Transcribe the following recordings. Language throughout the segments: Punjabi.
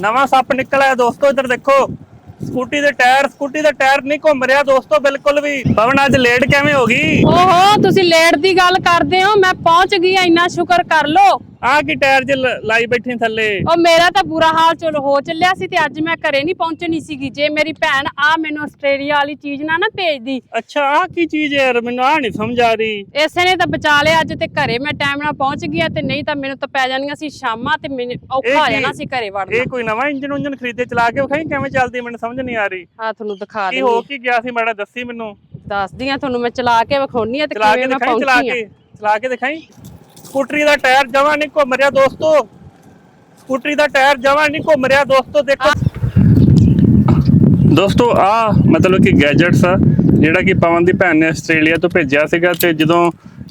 ਨਵਾਂ ਸੱਪ ਨਿਕਲਿਆ ਦੋਸਤੋ, ਇੱਧਰ ਦੇਖੋ। ਸਕੂਟੀ ਦੇ ਟਾਇਰ, ਸਕੂਟੀ ਦਾ ਟਾਇਰ ਨਹੀਂ ਘੁੰਮ ਰਿਹਾ ਦੋਸਤੋ, ਬਿਲਕੁਲ ਵੀ। ਪਵਨ, ਅੱਜ ਲੇਟ ਕਿਵੇਂ ਹੋ ਗਈ? ਓਹੋ, ਤੁਸੀਂ ਲੇਟ ਦੀ ਗੱਲ ਕਰਦੇ ਹੋ, ਮੈਂ ਪਹੁੰਚ ਗਈ ਇੰਨਾ ਸ਼ੁਕਰ ਕਰ ਲੋ ਆਹ ਕੀ ਟਾਇਰ ਲ- ਲਾਈ ਬੈਠੀ ਥੱਲੇ? ਉਹ ਮੇਰਾ ਤਾਂ ਬੁਰਾ ਹਾਲ ਚਲੋ ਹੋ ਚੱਲਿਆ ਸੀ ਤੇ ਅੱਜ ਮੈਂ ਘਰੇ ਨਹੀਂ ਪਹੁੰਚਣੀ ਸੀਗੀ। ਜੇ ਮੇਰੀ ਭੈਣ ਆ ਮੈਨੂੰ ਆਸਟ੍ਰੇਲੀਆ ਵਾਲੀ ਚੀਜ਼ ਨਾ ਨਾ ਭੇਜਦੀ। ਅੱਛਾ ਆਹ ਕੀ ਚੀਜ਼ ਹੈ ਯਾਰ? ਮੈਨੂੰ ਆਹ ਨਹੀਂ ਸਮਝ ਆ ਰਹੀ। ਇਸੇ ਨੇ ਤਾਂ ਬਚਾ ਲਿਆ ਅੱਜ ਤੇ ਘਰੇ ਮੈਂ ਟਾਈਮ ਨਾਲ ਪਹੁੰਚ ਗਿਆ ਤੇ ਨਹੀਂ ਤਾਂ ਮੈਨੂੰ ਤਾਂ ਪੈ ਜਾਣੀਆਂ ਸੀ ਸ਼ਾਮਾਂ ਤੇ ਮੈਨੂੰ ਔਖਾ ਹੋ ਜਾਣਾ ਸੀ ਘਰੇ ਵੜਨਾ। ਇਹ ਕੋਈ ਨਵਾਂ ਇੰਜਨ ਉਂਜਨ ਖਰੀਦੇ ਚਲਾ ਕੇ ਵਿਖਾਈ? ਕਿਵੇਂ ਚੱਲਦੀ ਮੈਨੂੰ ਸਮਝ ਨਹੀਂ ਆ ਰਹੀ। ਆ ਤੁਹਾਨੂੰ ਦਿਖਾ ਕੀ ਹੋ ਦਿੰਦੀ ਕੀ ਗਿਆ ਸੀ ਮਾੜਾ ਦੱਸੀ ਮੈਨੂੰ। ਦੱਸਦੀ ਆ ਤੁਹਾਨੂੰ ਮੈਂ ਚਲਾ ਕੇ ਵਿਖਾਉਣੀ ਆ ਤੇ ਕਿਵੇਂ ਮੈਂ ਪਹੁੰਚੀ ਆ ਚਲਾ ਕੇ ਦਿਖਾਈ। ਸਕੂਟਰੀ ਦਾ ਟਾਇਰ ਜਮਾ ਨਹੀਂ ਘੁੰਮ ਰਿਹਾ ਦੋਸਤੋ। ਸਕੂਟਰੀ ਦਾ ਟਾਇਰ ਜਮਾ ਨਹੀਂ ਘੁੰਮ ਰਿਹਾ ਦੋਸਤੋ, ਦੇਖੋ। ਦੋਸਤੋ, ਆ ਮਤਲਬ ਕਿ ਗੈਜਟਸ ਆ, ਜਿਹੜਾ ਕਿ ਪਵਨ ਦੀ ਭੈਣ ਨੇ ਆਸਟ੍ਰੇਲੀਆ ਤੋਂ ਭੇਜਿਆ ਸੀਗਾ ਤੇ ਜਦੋਂ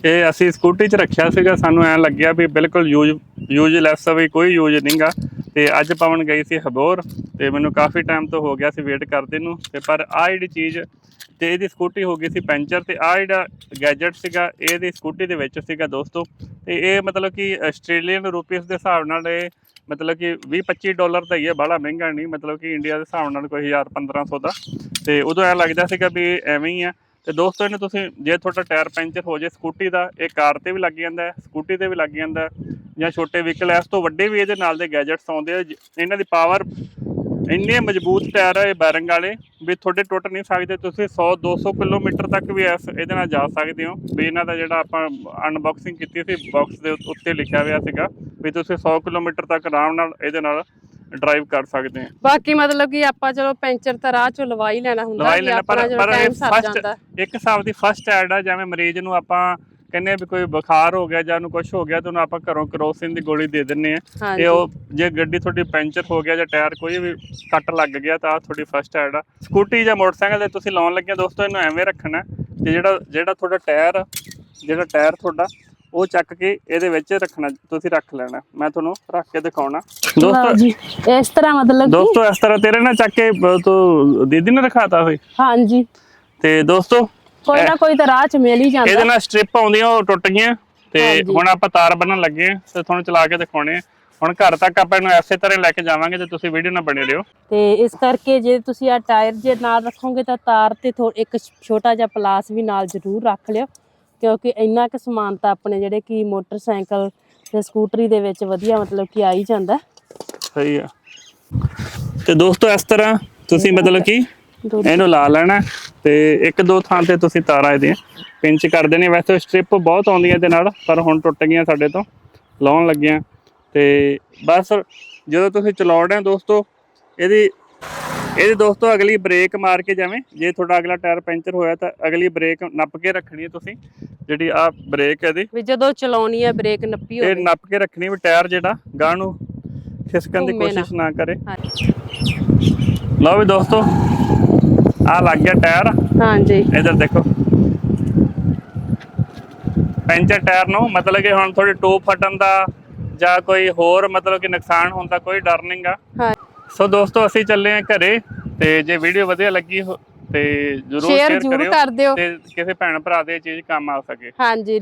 ਇਹ ਅਸੀਂ ਸਕੂਟੀ 'ਚ ਰੱਖਿਆ ਸੀਗਾ, ਸਾਨੂੰ ਐਂ ਲੱਗਿਆ ਵੀ ਬਿਲਕੁਲ ਯੂਜ਼ ਯੂਜ਼ਲੈਸ ਆ ਵੀ ਕੋਈ ਯੂਜ਼ ਨਹੀਂਗਾ ਤੇ ਅੱਜ ਪਵਨ ਗਈ ਸੀ ਹਬੋਰ ਤੇ ਮੈਨੂੰ ਕਾਫੀ ਟਾਈਮ ਤੋਂ ਹੋ ਗਿਆ ਸੀ ਵੇਟ ਕਰਦੇ ਨੂੰ ਤੇ ਪਰ ਆ ਜਿਹੜੀ ਚੀਜ਼ ਤੇ ਇਹਦੀ ਸਕੂਟੀ ਹੋ ਗਈ ਸੀ ਪੈਂਚਰ ਤੇ ਆ ਜਿਹੜਾ ਗੈਜਟ ਸੀਗਾ, ਇਹਦੀ ਸਕੂਟੀ ਦੇ ਵਿੱਚ ਸੀਗਾ ਦੋਸਤੋ। ਤੇ ਇਹ ਮਤਲਬ ਕਿ ਆਸਟ੍ਰੇਲੀਅਨ ਰੁਪੀਸ ਦੇ ਹਿਸਾਬ ਨਾਲ ਇਹ ਮਤਲਬ ਕਿ 20 25 ਡਾਲਰ ਦਾ ਹੀ ਹੈ ਬੜਾ ਮਹਿੰਗਾ ਨਹੀਂ, ਮਤਲਬ ਕਿ ਇੰਡੀਆ ਦੇ ਹਿਸਾਬ ਨਾਲ ਕੋਈ 1000 1500 ਦਾ। ਤੇ ਉਦੋਂ ਐ ਲੱਗਦਾ ਸੀਗਾ ਵੀ ਐਵੇਂ ਹੀ ਆ ਤੇ ਦੋਸਤੋ, ਇਹਨੂੰ ਤੁਸੀਂ ਜੇ ਤੁਹਾਡਾ ਟਾਇਰ ਪੈਂਚਰ ਹੋ ਜੇ ਸਕੂਟੀ ਦਾ, ਇਹ ਕਾਰ ਤੇ ਵੀ ਲੱਗ ਜਾਂਦਾ ਹੈ ਸਕੂਟੀ ਤੇ ਵੀ ਲੱਗ ਜਾਂਦਾ ਜਾਂ ਛੋਟੇ ਵਹੀਕਲ ਇਸ ਤੋਂ ਵੱਡੇ ਵੀ ਇਹਦੇ ਨਾਲ ਦੇ ਗੈਜਟਸ ਆਉਂਦੇ ਆ ਇਹਨਾਂ ਦੀ ਪਾਵਰ ਇੰਨੇ ਮਜ਼ਬੂਤ ਟਾਇਰ ਆ ਇਹ ਬੈਰਿੰਗ ਵਾਲੇ ਵੀ ਤੁਹਾਡੇ ਟੁੱਟ ਨਹੀਂ ਸਕਦੇ ਤੁਸੀਂ 100 200 ਕਿਲੋਮੀਟਰ ਤੱਕ ਵੀ ਇਸ ਇਹਦੇ ਨਾਲ ਜਾ ਸਕਦੇ ਹੋ। ਵੀ ਇਹਨਾਂ ਦਾ ਜਿਹੜਾ ਆਪਾਂ ਅਨਬਾਕਸਿੰਗ ਕੀਤੀ ਸੀ ਬਾਕਸ ਦੇ ਉੱਤ- ਲਿਖਿਆ ਹੋਇਆ ਸੀਗਾ ਵੀ ਤੁਸੀਂ 100 ਕਿਲੋਮੀਟਰ ਤੱਕ ਆਰਾਮ ਨਾਲ ਇਹਦੇ ਨਾਲ ਡਰਾਈਵ ਕਰ ਸਕਦੇ ਹੋ। ਬਾਕੀ ਮਤਲਬ ਕਿ ਆਪਾਂ ਚਲੋ ਪੈਂਚਰ ਤਾਂ ਰਾਹ ਚੋਂ ਲਵਾ ਹੀ ਲੈਣਾ ਹੁੰਦਾ ਦਵਾਈ ਵੀ ਲੈਣਾ ਪਰ ਪਰ ਇਹ ਫਸਟ ਇੱਕ ਹਿਸਾਬ ਦੀ ਫਸਟ ਐਡ ਆ ਜਿਵੇਂ ਮਰੀਜ਼ ਨੂੰ ਆਪਾਂ ਕਹਿੰਦੇ ਆ ਵੀ ਕੋਈ ਬੁਖਾਰ ਹੋ ਗਿਆ ਜਾਂ ਉਹਨੂੰ ਕੁਝ ਹੋ ਗਿਆ ਤਾਂ ਉਹਨੂੰ ਆਪਾਂ ਘਰੋਂ ਕਰੋਸਿਨ ਦੀ ਗੋਲੀ ਦੇ ਦਿੰਨੇ ਆ ਤੇ ਉਹ ਜੇ ਗੱਡੀ ਤੁਹਾਡੀ ਪੈਂਚਰ ਹੋ ਗਿਆ ਜਾਂ ਟਾਇਰ ਕੋਈ ਵੀ ਕੱਟ ਲੱਗ ਗਿਆ ਤਾਂ ਤੁਹਾਡੀ ਫਸਟ ਐਡ ਆ। ਸਕੂਟੀ ਜਾਂ ਮੋਟਰਸਾਈਕਲ ਤੇ ਤੁਸੀਂ ਲਾਉਣ ਲੱਗੇ ਦੋਸਤੋ ਇਹਨੂੰ ਐਵੇਂ ਰੱਖਣਾ ਤੇ ਜਿਹੜਾ ਜਿਹੜਾ ਤੁਹਾਡਾ ਟਾਇਰ ਜਿਹੜਾ ਟਾਇਰ ਤੁਹਾਡਾ ਉਹ ਚੱਕ ਕੇ ਇਹਦੇ ਵਿੱਚ ਰੱਖਣਾ ਤੁਸੀਂ ਰੱਖ ਲੈਣਾ। ਮੈਂ ਤੁਹਾਨੂੰ ਰੱਖ ਕੇ ਦਿਖਾਉਣਾ। ਦੋਸਤੋ ਜੀ ਇਸ ਤਰ੍ਹਾਂ ਮਤਲਬ ਕਿ ਦੋਸਤੋ ਇਸ ਤਰ੍ਹਾਂ ਤੇਰੇ ਨਾਲ ਚੱਕ ਕੇ ਤੂੰ ਦੀਦੀ ਨੇ ਰਖਾਤਾ ਹੋਈ ਹਾਂਜੀ। ਤੇ ਦੋਸਤੋ ਕੋਈ ਨਾ ਕੋਈ ਤਾਂ ਰਾਹ ਚ ਮਿਲ ਹੀ ਜਾਂਦਾ। ਇਹਦੇ ਨਾਲ ਸਟ੍ਰਿਪ ਆਉਂਦੀਆਂ ਉਹ ਟੁੱਟ ਗਈਆਂ ਤੇ। ਹੁਣ ਆਪਾਂ ਤਾਰ ਬੰਨਣ ਲੱਗੇ ਆ ਤੇ ਤੁਹਾਨੂੰ ਚਲਾ ਕੇ ਦਿਖਾਉਣੇ ਆ ਹੁਣ ਘਰ ਤੱਕ ਆਪਾਂ ਇਹਨੂੰ ਐਸੇ ਤਰ੍ਹਾਂ ਲੈ ਕੇ ਜਾਵਾਂਗੇ ਤੇ ਤੁਸੀਂ ਵੀਡੀਓ ਨਾਲ ਬਣੇ ਰਹੋ। ਤੇ ਇਸ ਕਰਕੇ ਜੇ ਤੁਸੀਂ ਆ ਟਾਇਰ ਜੇ ਨਾਲ ਰੱਖੋਗੇ ਤਾਂ ਤਾਰ ਤੇ ਥੋ ਇੱਕ ਛੋਟਾ ਜਿਹਾ ਪਲਾਸ ਵੀ ਨਾਲ ਜ਼ਰੂਰ ਰੱਖ ਲਿਓ। ਕਿਉਂਕਿ ਇੰਨਾ ਕੁ ਸਮਾਨ ਤਾਂ ਆਪਣੇ ਜਿਹੜੇ ਕਿ ਮੋਟਰਸਾਈਕਲ ਤੇ ਸਕੂਟਰੀ ਦੇ ਵਿੱਚ ਵਧੀਆ ਮਤਲਬ ਕਿ ਆ ਹੀ ਜਾਂਦਾ। ਸਹੀ ਆ। ਤੇ ਦੋਸਤੋ ਇਸ ਤਰ੍ਹਾਂ ਤੁਸੀਂ ਮਤਲਬ ਕਿ ਇਹਨੂੰ ਲਾ ਲੈਣਾ ਤੇ ਇੱਕ ਦੋ ਥਾਂ ਤੇ ਤੁਸੀਂ ਤਾਰਾਂ ਇਹਦੀਆਂ ਪਿੰਚ ਕਰ ਦੇਣੀ ਵੈਸੇ ਸਟ੍ਰਿਪ ਬਹੁਤ ਆਉਂਦੀਆਂ ਇਹਦੇ ਨਾਲ ਪਰ ਹੁਣ ਟੁੱਟ ਗਈਆਂ ਸਾਡੇ ਤੋਂ ਲਾਉਣ ਲੱਗੀਆਂ। ਤੇ ਬਸ ਜਦੋਂ ਤੁਸੀਂ ਚਲਾਉਣਾ ਦੋਸਤੋ ਇਹਦੀ ਇਹਦੀ ਦੋਸਤੋ ਅਗਲੀ ਬ੍ਰੇਕ ਮਾਰ ਕੇ ਜਾਵੇਂ। ਜੇ ਤੁਹਾਡਾ ਅਗਲਾ ਟਾਇਰ ਪੈਂਚਰ ਹੋਇਆ ਤਾਂ ਅਗਲੀ ਬ੍ਰੇਕ ਨੱਪ ਕੇ ਰੱਖਣੀ ਹੈ ਤੁਸੀਂ। ਜਿਹੜੀ ਆ ਬ੍ਰੇਕ ਹੈ ਇਹਦੀ। ਵੀ ਜਦੋਂ ਚਲਾਉਣੀ ਹੈ ਬ੍ਰੇਕ ਨੱਪੀ ਇਹ ਹੋਵੇ। ਨੱਪ ਕੇ ਰੱਖਣੀ ਵੀ ਟਾਇਰ ਜਿਹੜਾ ਗਾਂ ਨੂੰ ਖਿਸਕਣ ਦੀ। ਕੋਸ਼ਿਸ਼ ਨਾ ਕਰੇ। ਹਾਂਜੀ। ਲਓ ਵੀ ਦੋਸਤੋ ਆ ਲੱਗ ਗਿਆ ਟਾਇਰ। ਹਾਂਜੀ। ਇਧਰ ਦੇਖੋ। ਪੈਂਚਰ ਟਾਇਰ ਨੂੰ ਮਤਲਬ ਕਿ ਹੁਣ ਥੋੜੀ ਟੋਪ ਫਟਣ ਦਾ ਜਾਂ ਕੋਈ ਹੋਰ ਮਤਲਬ ਕਿ ਨੁਕਸਾਨ ਹੋਣ ਦਾ ਕੋਈ ਡਰ ਨਹੀਂਗਾ ਹਾਂ। ਸੋ ਦੋਸਤੋ ਅਸੀਂ ਚੱਲੇ ਆ ਘਰੇ ਤੇ ਜੇ ਵੀਡੀਓ ਵਧੀਆ ਲੱਗੀ ਤੇ ਜਰੂਰ ਸ਼ੇਅਰ ਕਰਿਓ ਤੇ ਕਿਸੇ ਭੈਣ ਭਰਾ ਦੇ ਚੀਜ਼ ਕੰਮ ਆ ਸਕੇ। ਹਾਂਜੀ